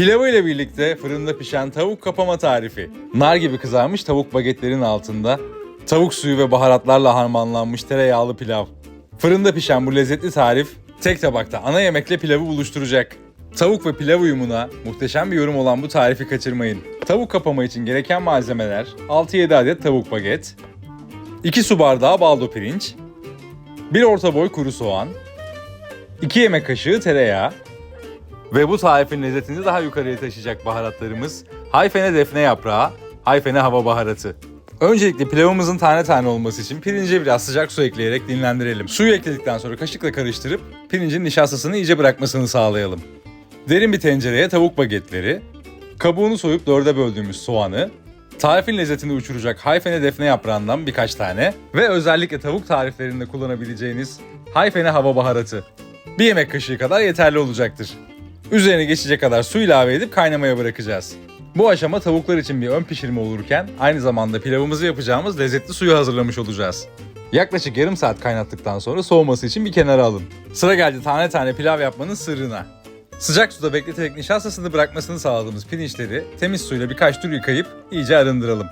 Pilavı ile birlikte fırında pişen tavuk kapama tarifi. Nar gibi kızarmış tavuk bagetlerin altında tavuk suyu ve baharatlarla harmanlanmış tereyağlı pilav. Fırında pişen bu lezzetli tarif tek tabakta ana yemekle pilavı buluşturacak. Tavuk ve pilav uyumuna muhteşem bir yorum olan bu tarifi kaçırmayın. Tavuk kapama için gereken malzemeler 6-7 adet tavuk baget, 2 su bardağı baldo pirinç, 1 orta boy kuru soğan, 2 yemek kaşığı tereyağı ve bu tarifin lezzetini daha yukarıya taşıyacak baharatlarımız hayfene defne yaprağı, hayfene hava baharatı. Öncelikle pilavımızın tane tane olması için pirince biraz sıcak su ekleyerek dinlendirelim. Suyu ekledikten sonra kaşıkla karıştırıp pirincin nişastasını iyice bırakmasını sağlayalım. Derin bir tencereye tavuk bagetleri, kabuğunu soyup dörde böldüğümüz soğanı, tarifin lezzetini uçuracak hayfene defne yaprağından birkaç tane ve özellikle tavuk tariflerinde kullanabileceğiniz hayfene hava baharatı. Bir yemek kaşığı kadar yeterli olacaktır. Üzerine geçecek kadar su ilave edip kaynamaya bırakacağız. Bu aşama tavuklar için bir ön pişirme olurken aynı zamanda pilavımızı yapacağımız lezzetli suyu hazırlamış olacağız. Yaklaşık yarım saat kaynattıktan sonra soğuması için bir kenara alın. Sıra geldi tane tane pilav yapmanın sırrına. Sıcak suda bekleterek nişastasını bırakmasını sağladığımız pirinçleri temiz suyla birkaç tur yıkayıp iyice arındıralım.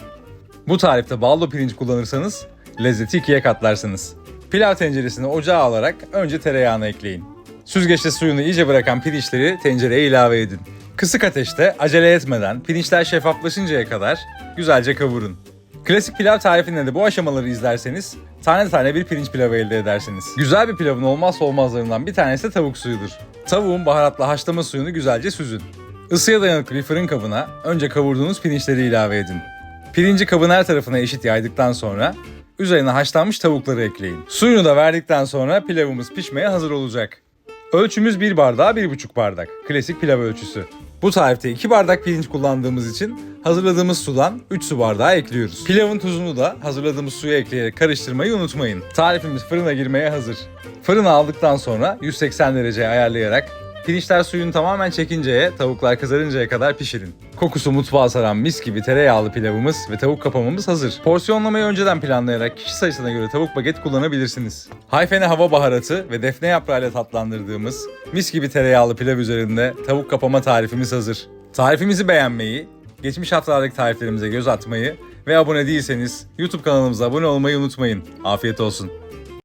Bu tarifte baldo pirinç kullanırsanız lezzeti ikiye katlarsınız. Pilav tenceresini ocağa alarak önce tereyağını ekleyin. Süzgeçte suyunu iyice bırakan pirinçleri tencereye ilave edin. Kısık ateşte acele etmeden pirinçler şeffaflaşıncaya kadar güzelce kavurun. Klasik pilav tarifinde de bu aşamaları izlerseniz tane tane bir pirinç pilavı elde edersiniz. Güzel bir pilavın olmazsa olmazlarından bir tanesi de tavuk suyudur. Tavuğun baharatla haşlama suyunu güzelce süzün. Isıya dayanıklı bir fırın kabına önce kavurduğunuz pirinçleri ilave edin. Pirinci kabın her tarafına eşit yaydıktan sonra üzerine haşlanmış tavukları ekleyin. Suyunu da verdikten sonra pilavımız pişmeye hazır olacak. Ölçümüz 1 bardağa 1,5 bardak. Klasik pilav ölçüsü. Bu tarifte 2 bardak pirinç kullandığımız için hazırladığımız sudan 3 su bardağı ekliyoruz. Pilavın tuzunu da hazırladığımız suya ekleyerek karıştırmayı unutmayın. Tarifimiz fırına girmeye hazır. Fırına aldıktan sonra 180 dereceye ayarlayarak pirinçler suyunu tamamen çekinceye, tavuklar kızarıncaya kadar pişirin. Kokusu mutfağa saran mis gibi tereyağlı pilavımız ve tavuk kapamamız hazır. Porsiyonlamayı önceden planlayarak kişi sayısına göre tavuk baget kullanabilirsiniz. Hayfene hava baharatı ve defne yaprağıyla tatlandırdığımız mis gibi tereyağlı pilav üzerinde tavuk kapama tarifimiz hazır. Tarifimizi beğenmeyi, geçmiş haftalardaki tariflerimize göz atmayı ve abone değilseniz YouTube kanalımıza abone olmayı unutmayın. Afiyet olsun.